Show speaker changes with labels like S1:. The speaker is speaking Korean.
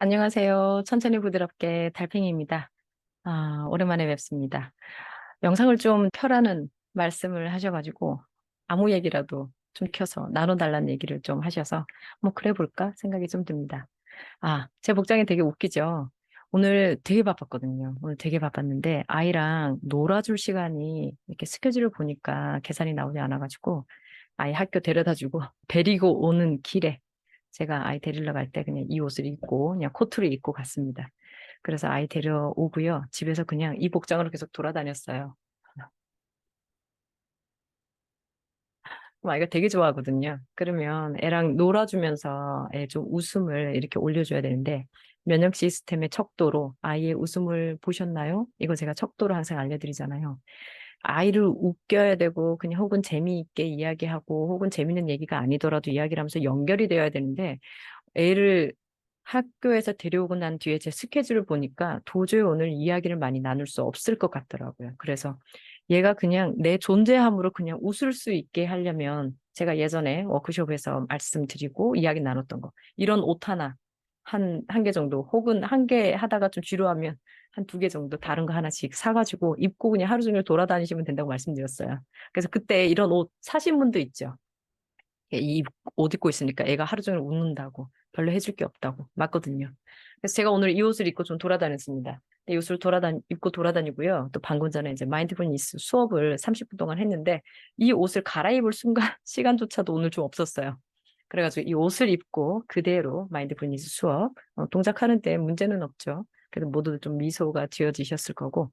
S1: 안녕하세요. 천천히 부드럽게 달팽이입니다. 아, 오랜만에 뵙습니다. 영상을 좀 펴라는 말씀을 하셔가지고 아무 얘기라도 좀 켜서 나눠달라는 얘기를 좀 하셔서 뭐 그래 볼까 생각이 좀 듭니다. 아, 제 복장이 되게 웃기죠? 오늘 되게 바빴거든요. 오늘 되게 바빴는데 아이랑 놀아줄 시간이 이렇게 스케줄을 보니까 계산이 나오지 않아가지고 아이 학교 데려다 주고 데리고 오는 길에 제가 아이 데리러 갈 때 그냥 이 옷을 입고 그냥 코트를 입고 갔습니다. 그래서 아이 데려오고요. 집에서 그냥 이 복장으로 계속 돌아다녔어요. 뭐 아이가 되게 좋아하거든요. 그러면 애랑 놀아주면서 애 좀 웃음을 이렇게 올려줘야 되는데 면역 시스템의 척도로 아이의 웃음을 보셨나요? 이거 제가 척도로 항상 알려드리잖아요. 아이를 웃겨야 되고 그냥 혹은 재미있게 이야기하고 혹은 재밌는 얘기가 아니더라도 이야기를 하면서 연결이 되어야 되는데 애를 학교에서 데려오고 난 뒤에 제 스케줄을 보니까 도저히 오늘 이야기를 많이 나눌 수 없을 것 같더라고요. 그래서 얘가 그냥 내 존재함으로 그냥 웃을 수 있게 하려면 제가 예전에 워크숍에서 말씀드리고 이야기 나눴던 거 이런 옷 하나 한 한 개 정도 혹은 한 개 하다가 좀 지루하면 한 두 개 정도 다른 거 하나씩 사가지고 입고 그냥 하루 종일 돌아다니시면 된다고 말씀드렸어요. 그래서 그때 이런 옷 사신 분도 있죠. 이 옷 입고 있으니까 애가 하루 종일 웃는다고 별로 해줄 게 없다고 맞거든요. 그래서 제가 오늘 이 옷을 입고 좀 돌아다녔습니다. 이 옷을 돌아다니 입고 돌아다니고요. 또 방금 전에 이제 마인드풀니스 수업을 30분 동안 했는데 이 옷을 갈아입을 순간 시간조차도 오늘 좀 없었어요. 그래가지고 이 옷을 입고 그대로 마인드풀니스 수업 어, 동작하는데 문제는 없죠. 그래도 모두 좀 미소가 지어지셨을 거고